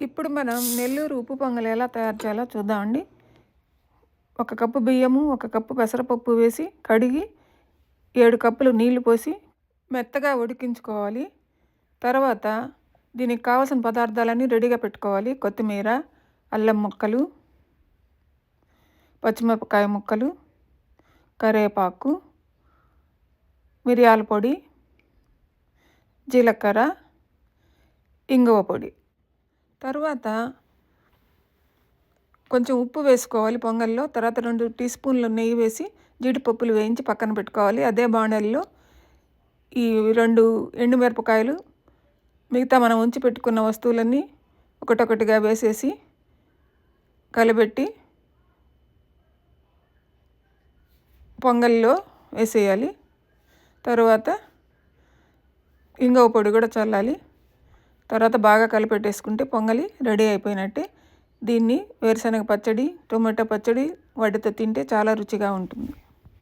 ఇప్పుడు మనం నెల్లూరు ఉప్పు పొంగల్ ఎలా తయారు చేయాలో చూద్దామండి ఒక కప్పు బియ్యము ఒక కప్పు పెసరపప్పు వేసి కడిగి ఏడు కప్పులు నీళ్ళు పోసి మెత్తగా ఉడికించుకోవాలి. తర్వాత దీనికి కావాల్సిన పదార్థాలన్నీ రెడీగా పెట్టుకోవాలి. కొత్తిమీర అల్లం ముక్కలు పచ్చిమిరపకాయ ముక్కలు కరివేపాకు మిరియాల పొడి జీలకర్ర ఇంగువ పొడి. తర్వాత కొంచెం ఉప్పు వేసుకోవాలి పొంగల్లో. తర్వాత రెండు టీ స్పూన్లు నెయ్యి వేసి జీడిపప్పులు వేయించి పక్కన పెట్టుకోవాలి. అదే బాణలిలో ఈ రెండు ఎండుమిరపకాయలు మిగతా మనం ఉంచి పెట్టుకున్న వస్తువులన్నీ ఒకటొకటిగా వేసేసి కలబెట్టి పొంగల్లో వేసేయాలి. తర్వాత ఇంగువ పొడి కూడా చల్లాలి. తర్వాత బాగా కలిపెట్టేసుకుంటే పొంగలి రెడీ అయిపోయినట్టే. దీన్ని వేరుశనగ పచ్చడి టొమాటో పచ్చడి వాటితో తింటే చాలా రుచిగా ఉంటుంది.